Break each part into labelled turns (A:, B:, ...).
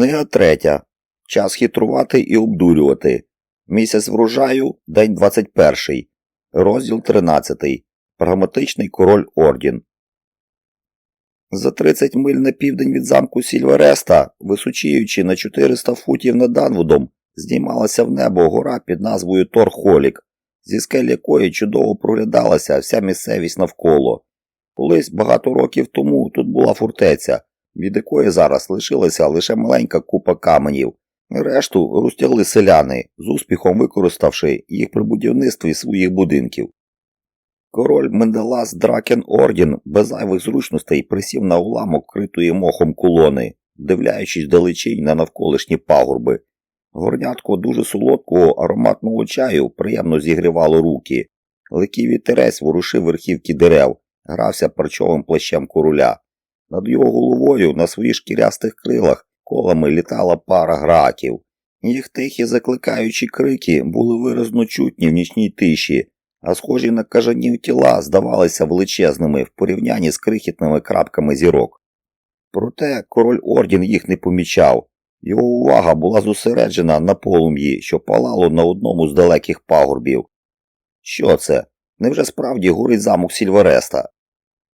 A: Книга третя. Час хитрувати і обдурювати. Місяць врожаю, день 21. Розділ 13. Прагматичний король Ордін. За 30 миль на південь від замку Сільвереста, височіючи на 400 футів над Данвудом, здіймалася в небо гора під назвою Торхолік, зі скель якої чудово проглядалася вся місцевість навколо. Колись багато років тому тут була фортеця, від якої зараз лишилася лише маленька купа каменів. Решту розтягли селяни, з успіхом використавши їх при будівництві своїх будинків. Король Менделас Дракен Ордін без зайвих зручностей присів на уламок критої мохом колони, дивляючись далечінь на навколишні пагорби. Горнятко дуже солодкого ароматного чаю приємно зігрівало руки. Легкий вітерець ворушив верхівки дерев, грався парчовим плащем короля. Над його головою на своїх шкірястих крилах колами літала пара граків. Їх тихі закликаючі крики були виразно чутні в нічній тиші, а схожі на кажанів тіла здавалися величезними в порівнянні з крихітними крапками зірок. Проте король Ордін їх не помічав. Його увага була зосереджена на полум'ї, що палало на одному з далеких пагорбів. Що це? Невже справді горить замок Сільвереста?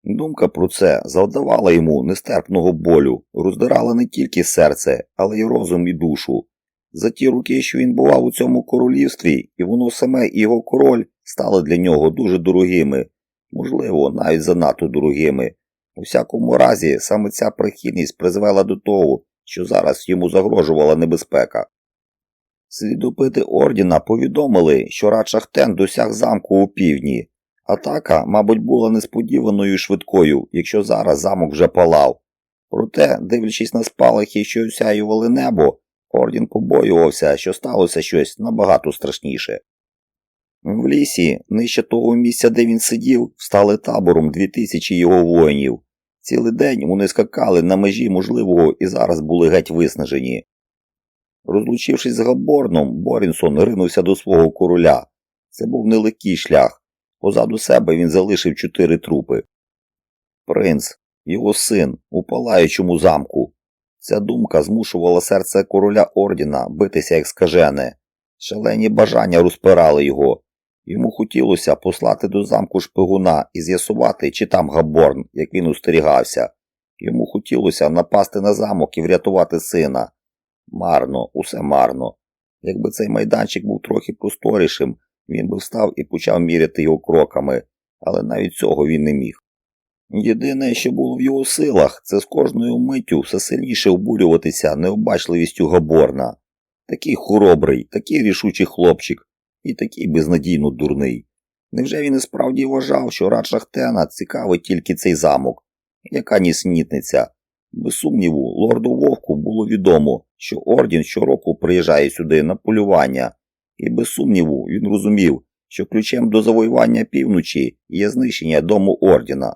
A: Думка про це завдавала йому нестерпного болю, роздирала не тільки серце, але й розум і душу. За ті роки, що він бував у цьому королівстві, і воно саме і його король стали для нього дуже дорогими, можливо, навіть занадто дорогими. У всякому разі, саме ця прихильність призвела до того, що зараз йому загрожувала небезпека. Слідопити ордіна повідомили, що Радшахтен досяг замку у півдні. Атака, мабуть, була несподіваною і швидкою, якщо зараз замок вже палав. Проте, дивлячись на спалахи, що осяювали небо, ордін побоювався, що сталося щось набагато страшніше. В лісі, нижче того місця, де він сидів, стали табором дві тисячі його воїнів. Цілий день вони скакали на межі можливого і зараз були геть виснажені. Розлучившись з Габорном, Борінсон ринувся до свого короля. Це був нелегкий шлях. Позаду себе він залишив чотири трупи. Принц, його син, у палаючому замку. Ця думка змушувала серце короля ордіна битися як скажене. Шалені бажання розпирали його. Йому хотілося послати до замку шпигуна і з'ясувати, чи там Габорн, як він устерігався. Йому хотілося напасти на замок і врятувати сина. Марно, усе марно. Якби цей майданчик був трохи просторішим, він би встав і почав міряти його кроками, але навіть цього він не міг. Єдине, що було в його силах, це з кожною миттю все сильніше обурюватися необачливістю Габорна. Такий хоробрий, такий рішучий хлопчик і такий безнадійно дурний. Невже він і справді вважав, що рад Шахтена цікавить тільки цей замок? Яка ніснітниця? Без сумніву, лорду Вовку було відомо, що орден щороку приїжджає сюди на полювання, і без сумніву він розумів, що ключем до завоювання півночі є знищення дому ордена.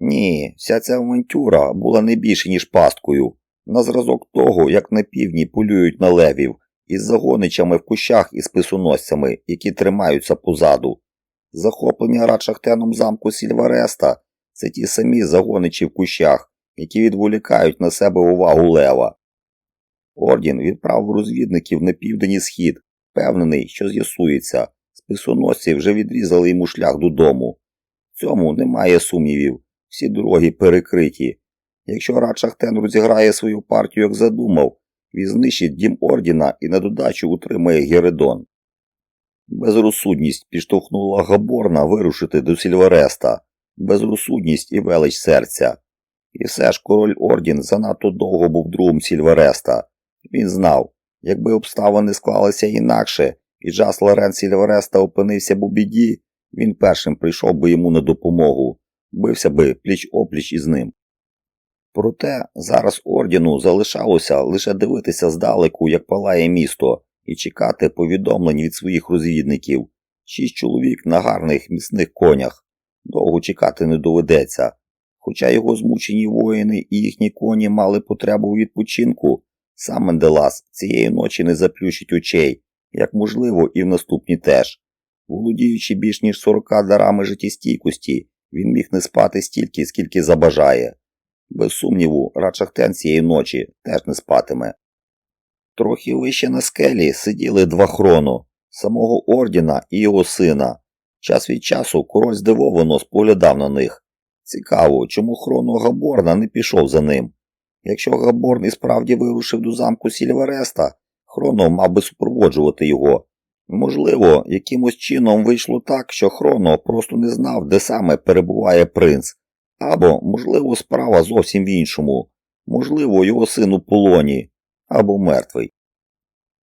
A: Ні, вся ця авантюра була не більше, ніж пасткою, на зразок того, як на півдні полюють на левів, із загоничами в кущах і списоносцями, які тримаються позаду. Захоплення радшахтеном замку Сільвареста це ті самі загоничі в кущах, які відволікають на себе увагу лева. Ордін відправив розвідників на південний схід, впевнений, що з'ясується, списоносці вже відрізали йому шлях додому. В цьому немає сумнівів, всі дороги перекриті. Якщо Радшахтен розіграє свою партію, як задумав, він знищить дім Ордіна і на додачу утримає Гередон. Безрозсудність підштовхнула Габорна вирушити до Сільвереста, безрозсудність і велич серця. І все ж король Ордін занадто довго був другом Сільвереста. Він знав, якби обставини склалися інакше, і Джас Лорен Сільвереста опинився б у біді, він першим прийшов би йому на допомогу, бився би пліч опліч із ним. Проте зараз ордену залишалося лише дивитися здалеку, як палає місто, і чекати повідомлень від своїх розвідників. Шість чоловік на гарних міцних конях. Довго чекати не доведеться. Хоча його змучені воїни і їхні коні мали потребу у відпочинку, сам Менделас цієї ночі не заплющить очей, як можливо, і в наступні теж. Володіючи більш ніж 40 дарами життєстійкості, він міг не спати стільки, скільки забажає. Без сумніву, Рачахтен цієї ночі теж не спатиме. Трохи вище на скелі сиділи два хрону, самого Ордіна і його сина. Час від часу король здивовано споглядав на них. Цікаво, чому хроно Габорна не пішов за ним. Якщо Габорн і справді вирушив до замку Сільвереста, Хроно мав би супроводжувати його. Можливо, якимось чином вийшло так, що Хроно просто не знав, де саме перебуває принц. Або, можливо, справа зовсім в іншому. Можливо, його син у полоні, або мертвий.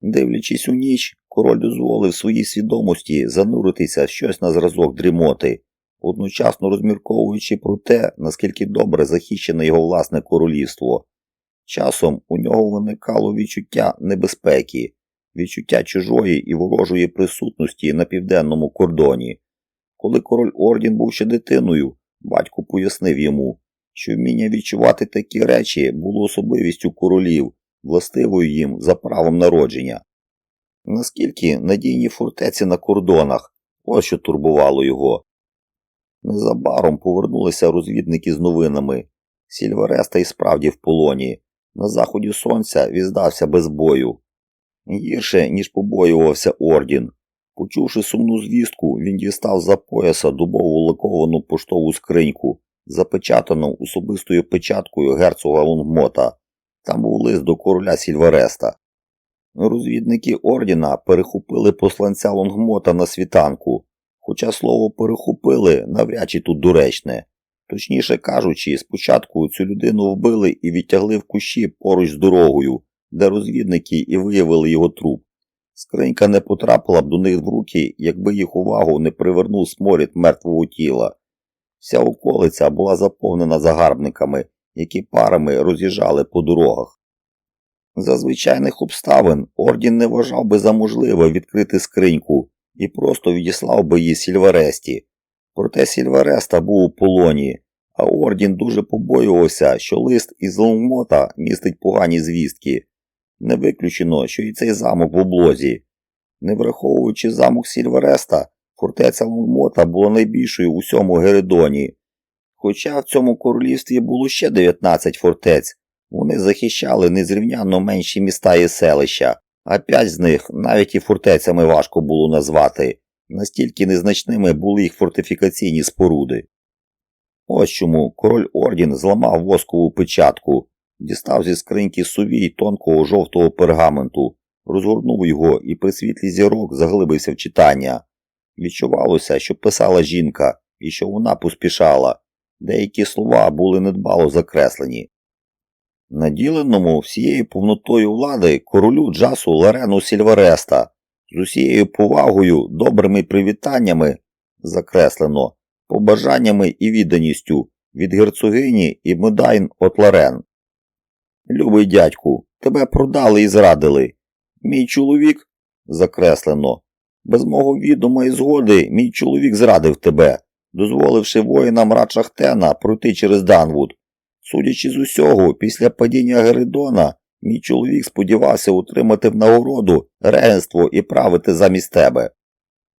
A: Дивлячись у ніч, король дозволив своїй свідомості зануритися щось на зразок дрімоти, одночасно розмірковуючи про те, наскільки добре захищене його власне королівство. Часом у нього виникало відчуття небезпеки, відчуття чужої і ворожої присутності на південному кордоні. Коли король Ордін був ще дитиною, батько пояснив йому, що вміння відчувати такі речі було особливістю королів, властивою їм за правом народження. Наскільки надійні фортеці на кордонах, ось що турбувало його. Незабаром повернулися розвідники з новинами. Сільвереста і справді в полоні. На заході сонця віздався без бою. Гірше, ніж побоювався Ордін. Почувши сумну звістку, він дістав за пояса дубову лаковану поштову скриньку, запечатану особистою печаткою герцога Лонгмота. Там був лист до короля Сільвереста. Розвідники Ордіна перехопили посланця Лонгмота на світанку, хоча слово перехопили навряд чи тут доречне. Точніше кажучи, спочатку цю людину вбили і відтягли в кущі поруч з дорогою, де розвідники і виявили його труп. Скринька не потрапила б до них в руки, якби їх увагу не привернув сморід мертвого тіла. Вся околиця була заповнена загарбниками, які парами роз'їжджали по дорогах. За звичайних обставин Ордін не вважав би за можливе відкрити скриньку і просто відіслав би її Сільвересті. Проте Сільвереста був у полоні, а Ордін дуже побоювався, що лист із Лонгмота містить погані звістки. Не виключено, що і цей замок в облозі. Не враховуючи замок Сільвереста, фортеця Лонгмота була найбільшою у всьому Геридоні. Хоча в цьому королівстві було ще 19 фортець, вони захищали незрівнянно менші міста і селища, а п'ять з них навіть і фортецями важко було назвати, настільки незначними були їх фортифікаційні споруди. Ось чому король Ордін зламав воскову печатку, дістав зі скриньки сувій тонкого жовтого пергаменту, розгорнув його і при світлі зірок заглибився в читання. Відчувалося, що писала жінка і що вона поспішала. Деякі слова були недбало закреслені. Наділеному всією повнотою влади королю Джасу Ларену Сільвереста з усією повагою, добрими привітаннями закреслено, побажаннями і відданістю від герцогині і Медайн Отларен. Любий дядьку, тебе продали і зрадили. Мій чоловік закреслено. Без мого відома і згоди мій чоловік зрадив тебе, дозволивши воїнам Рачахтена пройти через Данвуд. Судячи з усього, після падіння Геридона, мій чоловік сподівався утримати в нагороду регенство і правити замість тебе.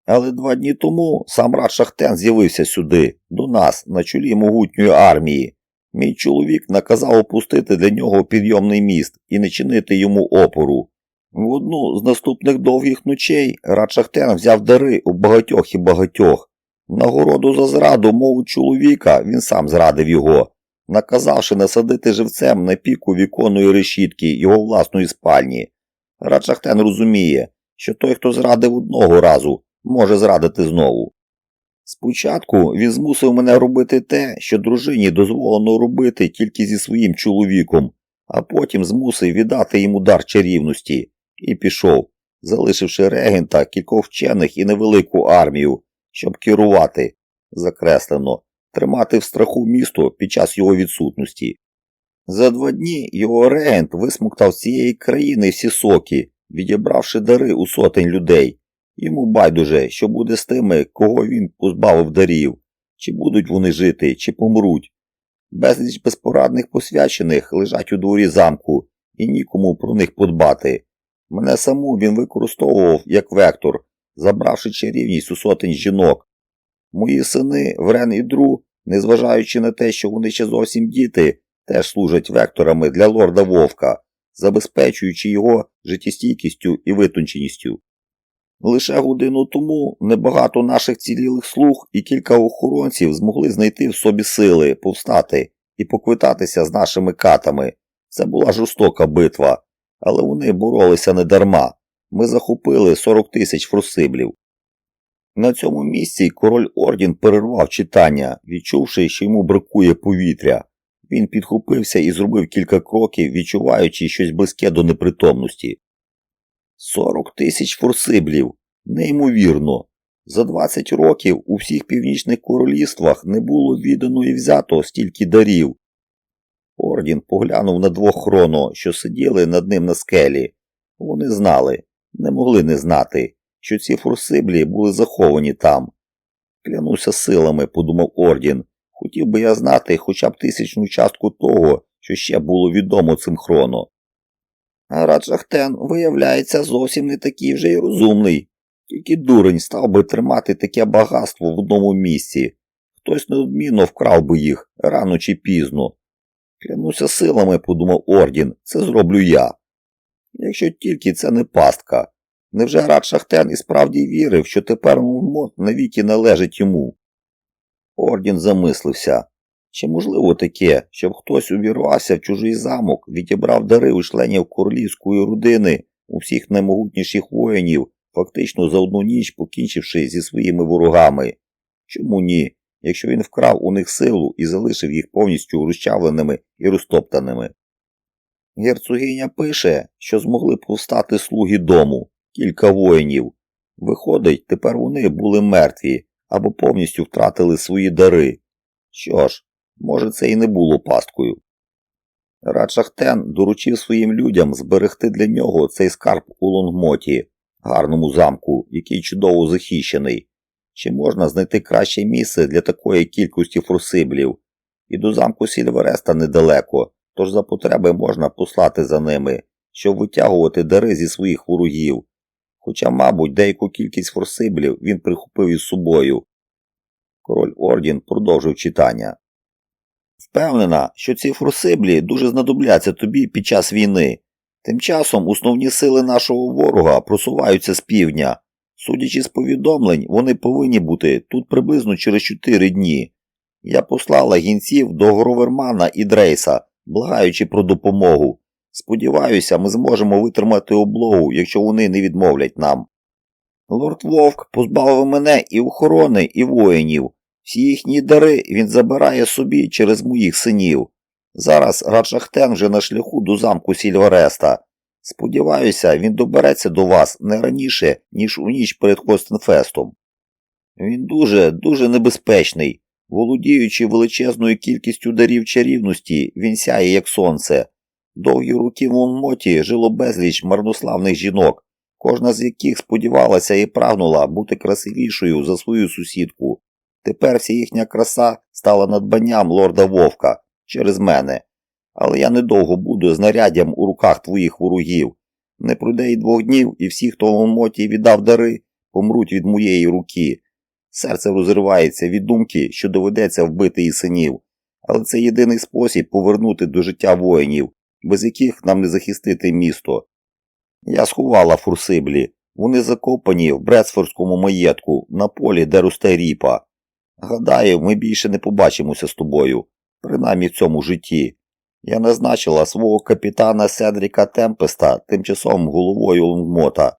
A: Але два дні тому сам Рад Шахтен з'явився сюди, до нас, на чолі могутньої армії. Мій чоловік наказав опустити для нього підйомний міст і не чинити йому опору. В одну з наступних довгих ночей Рад Шахтен взяв дари у багатьох і багатьох. Нагороду за зраду мову чоловіка він сам зрадив його, наказавши насадити живцем на піку віконної решітки його власної спальні. Рад Шахтен розуміє, що той, хто зрадив одного разу, може зрадити знову. Спочатку він змусив мене робити те, що дружині дозволено робити тільки зі своїм чоловіком, а потім змусив віддати йому дар чарівності і пішов, залишивши регента, кількох вчених і невелику армію, щоб керувати, закреслено, тримати в страху місто під час його відсутності. За два дні його регент висмоктав з цієї країни всі соки, відібравши дари у сотень людей. Йому байдуже, що буде з тими, кого він позбавив дарів, чи будуть вони жити, чи помруть. Безліч безпорадних посвячених лежать у дворі замку, і нікому про них подбати. Мене саму він використовував як вектор, забравши чарівність у сотень жінок. Мої сини, Врен і Дру, незважаючи на те, що вони ще зовсім діти, теж служать векторами для лорда Вовка, забезпечуючи його життєстійкістю і витонченістю. Лише годину тому небагато наших цілілих слуг і кілька охоронців змогли знайти в собі сили, повстати і поквитатися з нашими катами. Це була жорстока битва, але вони боролися не дарма. Ми захопили 40 тисяч фрусиблів. На цьому місці король Ордін перервав читання, відчувши, що йому бракує повітря. Він підхопився і зробив кілька кроків, відчуваючи щось близьке до непритомності. 40 тисяч форсиблів. Неймовірно. За 20 років у всіх північних королівствах не було віддано і взято стільки дарів. Ордін поглянув на двох хроно, що сиділи над ним на скелі. Вони знали, не могли не знати, що ці форсиблі були заховані там. Клянуся силами, подумав Ордін. Хотів би я знати хоча б тисячну частку того, що ще було відомо цим хроно. А Раджахтен, виявляється, зовсім не такий вже й розумний. Тільки дурень став би тримати таке багатство в одному місці. Хтось неодмінно вкрав би їх рано чи пізно. Клянуся силами, подумав Ордін, це зроблю я. Якщо тільки це не пастка. Невже Рад Шахтен і справді вірив, що тепер Мумот навіки належить йому? Ордін замислився. Чи можливо таке, щоб хтось увірвався в чужий замок, відібрав дари у членів королівської родини у всіх наймогутніших воїнів, фактично за одну ніч покінчивши зі своїми ворогами? Чому ні, якщо він вкрав у них силу і залишив їх повністю розчавленими і розтоптаними? Герцогиня пише, що змогли повстати слуги дому, кілька воїнів. Виходить, тепер вони були мертві або повністю втратили свої дари. Що ж, може, це і не було пасткою. Радшахтен доручив своїм людям зберегти для нього цей скарб у Лонгмоті, гарному замку, який чудово захищений. Чи можна знайти краще місце для такої кількості форсиблів? І до замку Сільвереста недалеко, тож за потреби можна послати за ними, щоб витягувати дари зі своїх ворогів. Хоча, мабуть, деяку кількість форсиблів він прихопив із собою. Король Ордін продовжив читання. Впевнена, що ці форсиблі дуже знадобляться тобі під час війни. Тим часом основні сили нашого ворога просуваються з півдня. Судячи з повідомлень, вони повинні бути тут приблизно через 4 дні. Я послала гінців до Гровермана і Дрейса, благаючи про допомогу. Сподіваюся, ми зможемо витримати облогу, якщо вони не відмовлять нам. Лорд Вовк позбавив мене і охорони, і воїнів. Всі їхні дари він забирає собі через моїх синів. Зараз Раджахтен вже на шляху до замку Сільвареста. Сподіваюся, він добереться до вас не раніше, ніж у ніч перед Хостенфестом. Він дуже, дуже небезпечний. Володіючи величезною кількістю дарів чарівності, він сяє, як сонце. Довгі руки в Монмоті жило безліч марнославних жінок, кожна з яких сподівалася і прагнула бути красивішою за свою сусідку. Тепер вся їхня краса стала надбанням лорда Вовка через мене. Але я недовго буду знаряддям у руках твоїх ворогів. Не пройде й двох днів, і всі, хто в Монмоті віддав дари, помруть від моєї руки. Серце розривається від думки, що доведеться вбити і синів. Але це єдиний спосіб повернути до життя воїнів, без яких нам не захистити місто. Я сховала фурсиблі. Вони закопані в Бредсфордському маєтку на полі, де росте ріпа. Гадаю, ми більше не побачимося з тобою, принаймні в цьому житті. Я назначила свого капітана Седріка Темпеста тимчасовим головою Лонгмота.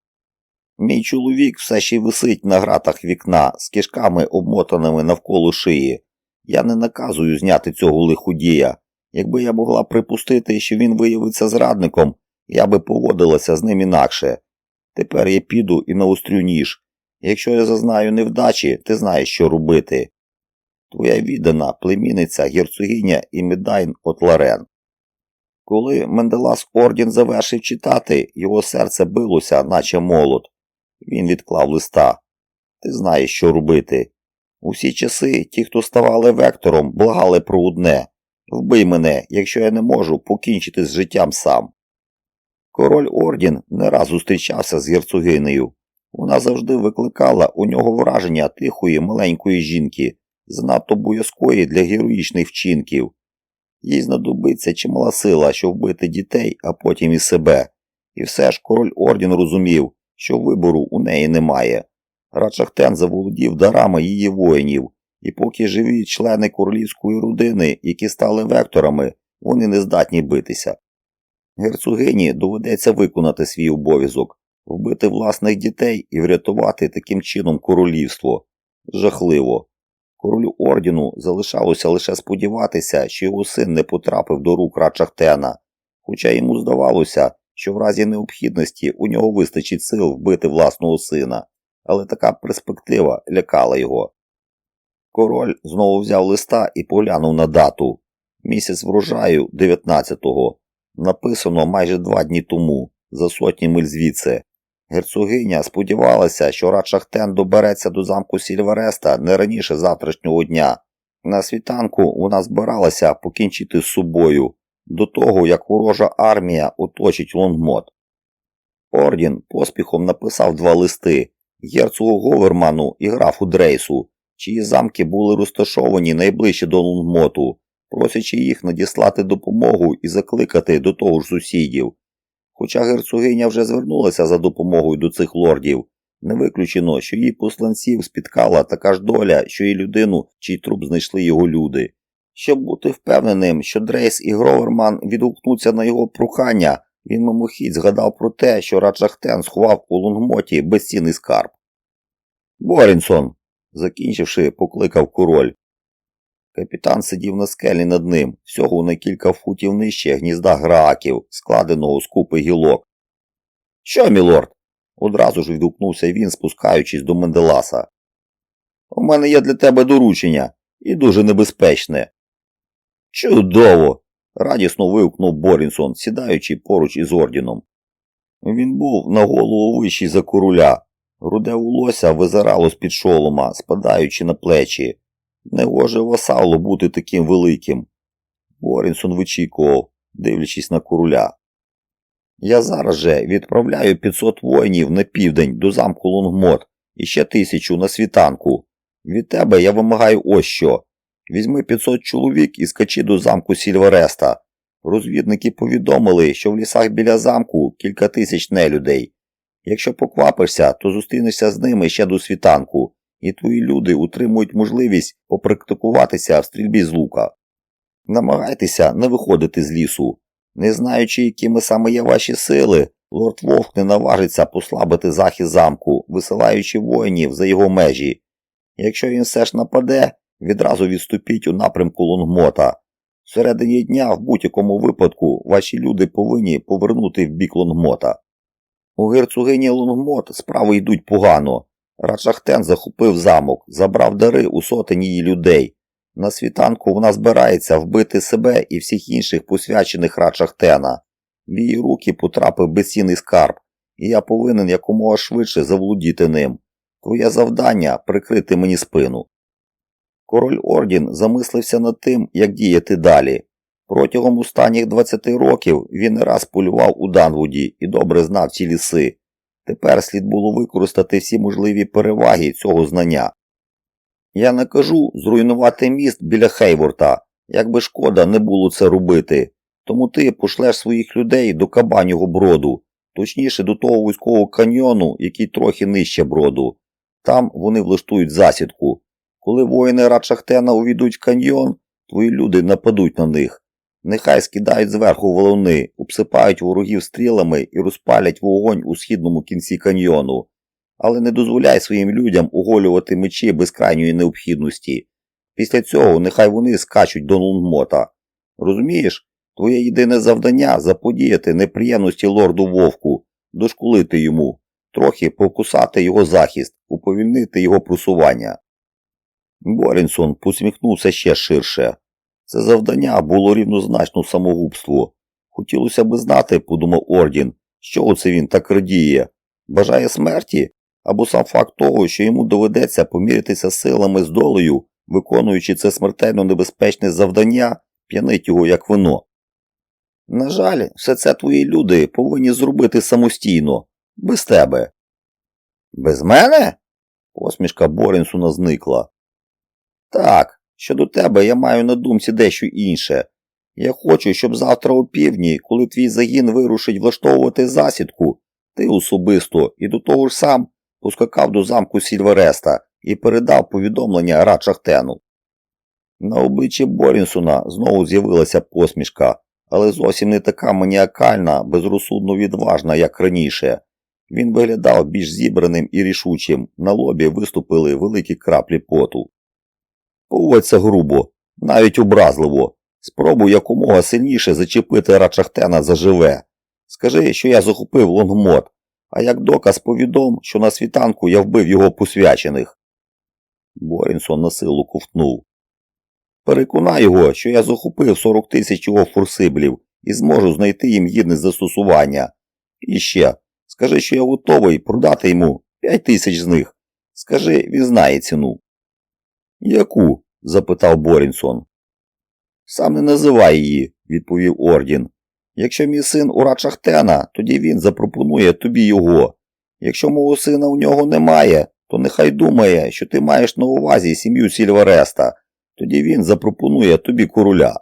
A: Мій чоловік все ще висить на гратах вікна з кишками, обмотаними навколо шиї. Я не наказую зняти цього лиходія. Якби я могла припустити, що він виявиться зрадником, я би поводилася з ним інакше. Тепер я піду і наострю ніж. Якщо я зазнаю невдачі, ти знаєш, що робити. Твоя віддана племінниця герцогиня і Медайн Отларен. Коли Менделас Ордін завершив читати, його серце билося, наче молот. Він відклав листа. Ти знаєш, що робити. У всі часи ті, хто ставали вектором, благали про одне вбий мене, якщо я не можу покінчити з життям сам. Король Ордін не раз зустрічався з герцогинею. Вона завжди викликала у нього враження тихої маленької жінки, занадто боязкої для героїчних вчинків. Їй знадобиться чимала сила, щоб вбити дітей, а потім і себе. І все ж король орден розумів, що вибору у неї немає. Рачахтен заволодів дарами її воїнів, і поки живі члени королівської родини, які стали векторами, вони не здатні битися. Герцогині доведеться виконати свій обов'язок, вбити власних дітей і врятувати таким чином королівство. Жахливо. Королю ордену залишалося лише сподіватися, що його син не потрапив до рук Рачахтена, хоча йому здавалося, що в разі необхідності у нього вистачить сил вбити власного сина, але така перспектива лякала його. Король знову взяв листа і поглянув на дату. Місяць врожаю 19-го. Написано майже два дні тому, за сотні миль звідси. Герцогиня сподівалася, що Рачахтен добереться до замку Сільвереста не раніше завтрашнього дня. На світанку вона збиралася покінчити з собою до того, як ворожа армія оточить Лонгмот. Ордін поспіхом написав два листи герцогу Говерману і графу Дрейсу, чиї замки були розташовані найближче до Лонгмоту, просячи їх надіслати допомогу і закликати до того ж сусідів. Хоча герцогиня вже звернулася за допомогою до цих лордів, не виключено, що її посланців спіткала така ж доля, що і людину, чий труп знайшли його люди. Щоб бути впевненим, що Дрейс і Гроверман відгукнуться на його прохання, він мимохідь згадав про те, що Раджахтен сховав у лунгмоті безцінний скарб. Борінсон, закінчивши, покликав король. Капітан сидів на скелі над ним, всього на кілька футів нижче гнізда грааків, складеного з купи гілок. Що, мілорд? одразу ж відгукнувся він, спускаючись до Менделаса. У мене є для тебе доручення, і дуже небезпечне. Чудово! радісно вигукнув Борінсон, сідаючи поруч із орденом. Він був на голову вищий за короля. Руде волосся визирало з-під шолома, спадаючи на плечі. Негоже васалу бути таким великим. Борінсон вичікував, дивлячись на короля. Я зараз же відправляю 500 воїнів на південь до замку Лонгмот і ще тисячу на світанку. Від тебе я вимагаю ось що. Візьми 500 чоловік і скачи до замку Сільвереста. Розвідники повідомили, що в лісах біля замку кілька тисяч нелюдей. Якщо поквапишся, то зустрінешся з ними ще до світанку, і твої люди утримують можливість попрактикуватися в стрільбі з лука. Намагайтеся не виходити з лісу. Не знаючи, якими саме є ваші сили, лорд Вовк не наважиться послабити захист замку, висилаючи воїнів за його межі. Якщо він все ж нападе, відразу відступіть у напрямку Лонгмота. Всередині дня, в будь-якому випадку, ваші люди повинні повернути в бік Лонгмота. У герцогині Лонгмот справи йдуть погано. Раджахтен захопив замок, забрав дари у сотень її людей. На світанку вона збирається вбити себе і всіх інших посвячених Раджахтена. В її руки потрапив безцінний скарб, і я повинен якомога швидше заволодіти ним. Твоє завдання прикрити мені спину. Король Ордін замислився над тим, як діяти далі. Протягом останніх 20 років він не раз полював у Данвуді і добре знав ці ліси. Тепер слід було використати всі можливі переваги цього знання. Я не кажу зруйнувати міст біля Хейворта, як би шкода не було це робити. Тому ти пошлеш своїх людей до кабанього броду, точніше до того вузького каньйону, який трохи нижче броду. Там вони влаштують засідку. Коли воїни Радшахтена увійдуть в каньйон, твої люди нападуть на них. Нехай скидають зверху волони, обсипають ворогів стрілами і розпалять вогонь у східному кінці каньйону. Але не дозволяй своїм людям оголювати мечі без крайньої необхідності. Після цього нехай вони скачуть до Лунгмота. Розумієш, твоє єдине завдання заподіяти неприємності лорду вовку, дошкулити йому, трохи покусати його захист, уповільнити його просування. Борінсон посміхнувся ще ширше. Це завдання було рівнозначно самогубству. Хотілося би знати, подумав Ордін, що оце він так радіє. Бажає смерті? Або сам факт того, що йому доведеться помірятися силами з долею, виконуючи це смертельно небезпечне завдання, п'янить його як вино. На жаль, все це твої люди повинні зробити самостійно, без тебе. Без мене? Посмішка Борінсуна зникла. Так, щодо тебе я маю на думці дещо інше. Я хочу, щоб завтра о півдні, коли твій загін вирушить влаштовувати засідку, ти особисто і до того ж сам поскакав до замку Сільвереста і передав повідомлення Радшахтену. На обличчі Борінсона знову з'явилася посмішка, але зовсім не така маніакальна, безрозсудно відважна, як раніше. Він виглядав більш зібраним і рішучим, на лобі виступили великі краплі поту. Поводься грубо, навіть образливо. Спробуй якомога сильніше зачепити Рачахтена заживе. Скажи, що я захопив лонгмот, а як доказ повідом, що на світанку я вбив його посвячених. Борінсон на силу ковтнув. Переконай його, що я захопив 40 тисяч його фурсиблів і зможу знайти їм гідне застосування. І ще, скажи, що я готовий продати йому 5 тисяч з них. Скажи, він знає ціну. Яку? запитав Борінсон. Сам не називай її, відповів Ордін. Якщо мій син Ура Шахтена, тоді він запропонує тобі його. Якщо мого сина у нього немає, то нехай думає, що ти маєш на увазі сім'ю Сільвереста, тоді він запропонує тобі короля.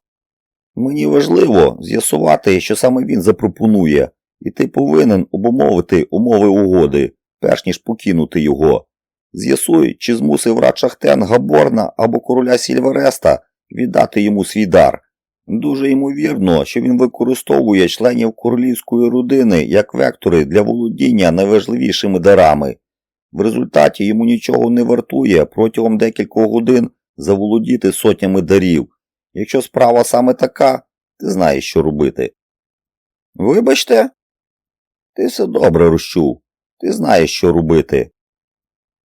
A: Мені важливо з'ясувати, що саме він запропонує, і ти повинен обумовити умови угоди, перш ніж покинути його. З'ясуй, чи змусив Рад Шахтен Габорна або короля Сільвереста віддати йому свій дар. Дуже ймовірно, що він використовує членів королівської родини як вектори для володіння найважливішими дарами. В результаті йому нічого не вартує протягом декількох годин заволодіти сотнями дарів. Якщо справа саме така, ти знаєш, що робити. Вибачте, ти все добре розчув. Ти знаєш, що робити.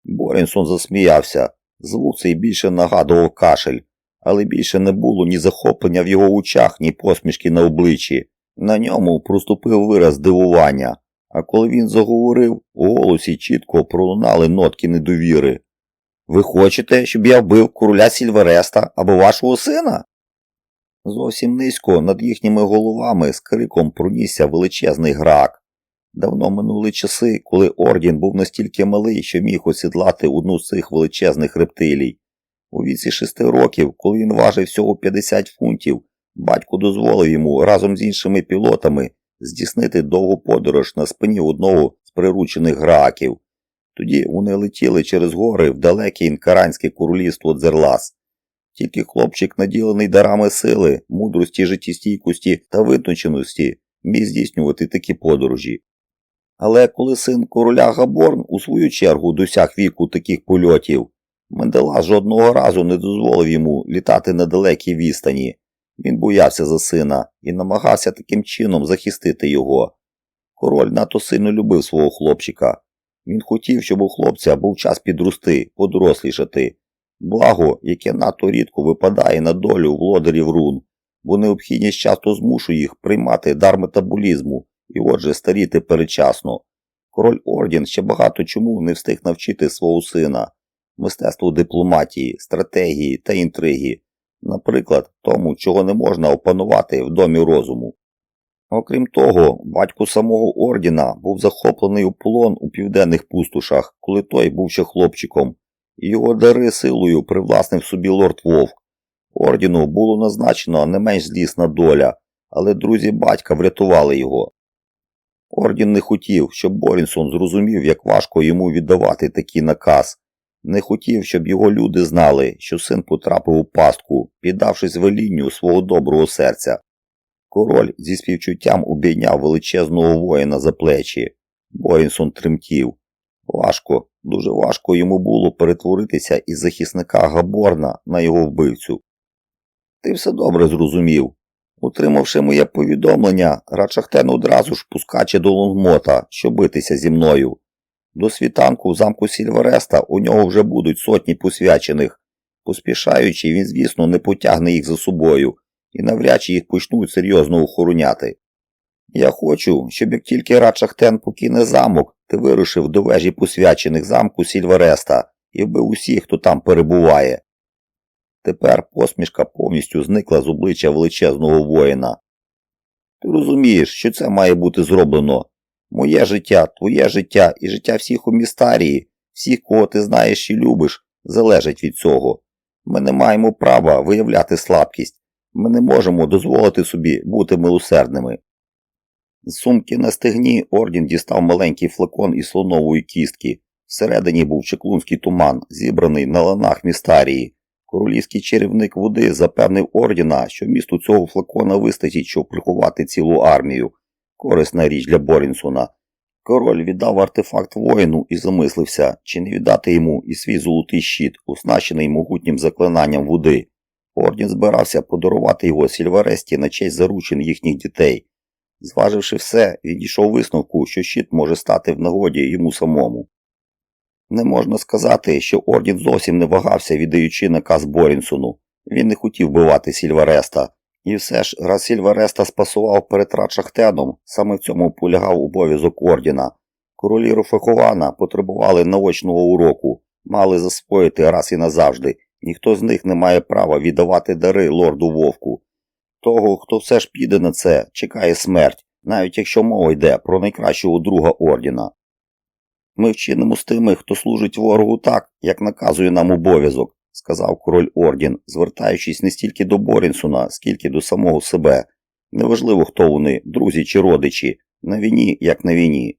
A: Борінсон засміявся. Звук цей більше нагадував кашель але більше не було ні захоплення в його очах, ні посмішки на обличчі. На ньому проступив вираз дивування, а коли він заговорив, у голосі чітко пролунали нотки недовіри. Ви хочете, щоб я вбив короля Сільвереста або вашого сина? Зовсім низько над їхніми головами з криком пронісся величезний грак. Давно минули часи, коли Ордін був настільки малий, що міг осідлати одну з цих величезних рептилій. У віці шести років, коли він важив всього 50 фунтів, батько дозволив йому разом з іншими пілотами здійснити довгу подорож на спині одного з приручених граків. Тоді вони летіли через гори в далеке інкаранське королівство Дзерлас. Тільки хлопчик, наділений дарами сили, мудрості, життєстійкості та витонченості, міг здійснювати такі подорожі. Але коли син короля Габорн у свою чергу досяг віку таких польотів, Мендела жодного разу не дозволив йому літати на далекій відстані. Він боявся за сина і намагався таким чином захистити його. Король надто сильно любив свого хлопчика. Він хотів, щоб у хлопця був час підрости, подорослішати. Благо, яке надто рідко випадає на долю володарів рун, бо необхідність часто змушує їх приймати дар метаболізму і отже старіти передчасно. Король Ордін ще багато чому не встиг навчити свого сина мистецтву дипломатії, стратегії та інтриги, наприклад, тому, чого не можна опанувати в домі розуму. Окрім того, батько самого Ордіна був захоплений у полон у південних пустошах, коли той був ще хлопчиком, і його дари силою привласнив собі лорд Вовк. Ордіну було назначено не менш злісна доля, але друзі батька врятували його. Ордін не хотів, щоб Борінсон зрозумів, як важко йому віддавати такий наказ, не хотів, щоб його люди знали, що син потрапив у пастку, піддавшись велінню свого доброго серця. Король зі співчуттям обійняв величезного воїна за плечі. Боїнсон тремтів. Важко, дуже важко йому було перетворитися із захисника Габорна на його вбивцю. Ти все добре зрозумів. Утримавши моє повідомлення, Рачахтен одразу ж пускаче до лонгмота, щоб битися зі мною. До світанку в замку Сільвереста у нього вже будуть сотні посвячених. Поспішаючи, він, звісно, не потягне їх за собою і навряд чи їх почнуть серйозно охороняти. Я хочу, щоб як тільки Радшахтен покине замок, ти вирушив до вежі посвячених замку Сільвереста і вбив усіх, хто там перебуває. Тепер посмішка повністю зникла з обличчя величезного воїна. Ти розумієш, що це має бути зроблено, Моє життя, твоє життя і життя всіх у містарії, всіх, кого ти знаєш і любиш, залежить від цього. Ми не маємо права виявляти слабкість. Ми не можемо дозволити собі бути милосердними. З сумки на стегні Ордін дістав маленький флакон із слонової кістки. Всередині був чеклунський туман, зібраний на ланах містарії. Королівський чарівник води запевнив ордіна, що місту цього флакона вистачить, щоб приховати цілу армію. Корисна річ для Борінсона. Король віддав артефакт воїну і замислився, чи не віддати йому і свій золотий щит, оснащений могутнім заклинанням води. Ордін збирався подарувати його Сільваресті на честь заручин їхніх дітей. Зваживши все, він дійшов висновку, що щит може стати в нагоді йому самому. Не можна сказати, що Ордін зовсім не вагався, віддаючи наказ Борінсону. Він не хотів вбивати Сільвареста. І все ж, раз Сільвареста спасував перед Шахтеном, саме в цьому полягав обов'язок Ордіна. Королі Руфехована потребували наочного уроку, мали засвоїти раз і назавжди. Ніхто з них не має права віддавати дари лорду Вовку. Того, хто все ж піде на це, чекає смерть, навіть якщо мова йде про найкращого друга Ордіна. Ми вчинимо з тими, хто служить ворогу так, як наказує нам обов'язок, сказав король Ордін, звертаючись не стільки до Борінсона, скільки до самого себе. Неважливо, хто вони, друзі чи родичі, на війні, як на війні.